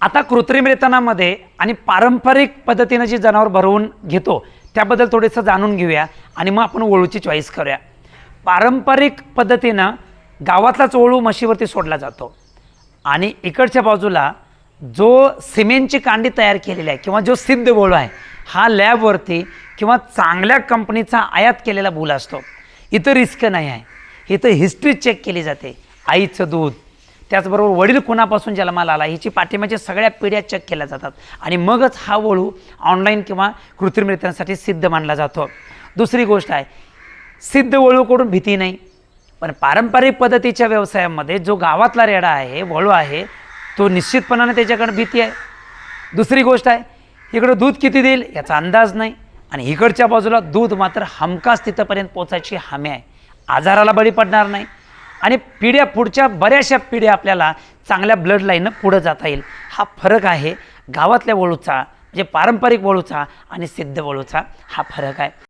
आता कृत्रिम रेतनामध्ये आणि पारंपरिक पद्धतीनं जी जनावर भरवून घेतो त्याबद्दल थोडंसं जाणून घेऊया आणि मग आपण वळूची चॉईस करूया. पारंपरिक पद्धतीनं गावातलाच वळू म्हशीवरती सोडला जातो. आणि इकडच्या बाजूला जो सिमेंटची कांडी तयार केलेली आहे किंवा जो सिद्ध वळू आहे हा लॅबवरती किंवा चांगल्या कंपनीचा आयात केलेला भूल असतो. इथं रिस्क नाही आहे. इथं हिस्ट्री चेक केली जाते. आईचं दूध त्याचबरोबर वडील कुणापासून जन्माला आला हिची पाठिंबाच्या सगळ्या पिढ्या चेक केल्या जातात. आणि मगच हा वळू ऑनलाईन किंवा कृत्रिमरित्यांसाठी सिद्ध मानला जातो. दुसरी गोष्ट आहे सिद्ध वळूकडून भीती नाही. पण पारंपरिक पद्धतीच्या व्यवसायामध्ये जो गावातला रेडा आहे वळू आहे तो निश्चितपणाने त्याच्याकडे भीती आहे. दुसरी गोष्ट आहे इकडं दूध किती देईल याचा अंदाज नाही. आणि इकडच्या बाजूला दूध मात्र हमखास तिथंपर्यंत पोचायची हमी आहे. आजाराला बळी पडणार नाही. आणि पिढ्या पुढच्या बऱ्याचशा पिढ्या आपल्याला चांगल्या ब्लड लाईननं पुढं जाता येईल. हा फरक आहे. गावातल्या वळूचा म्हणजे पारंपरिक वळूचा आणि सिद्ध वळूचा हा फरक आहे.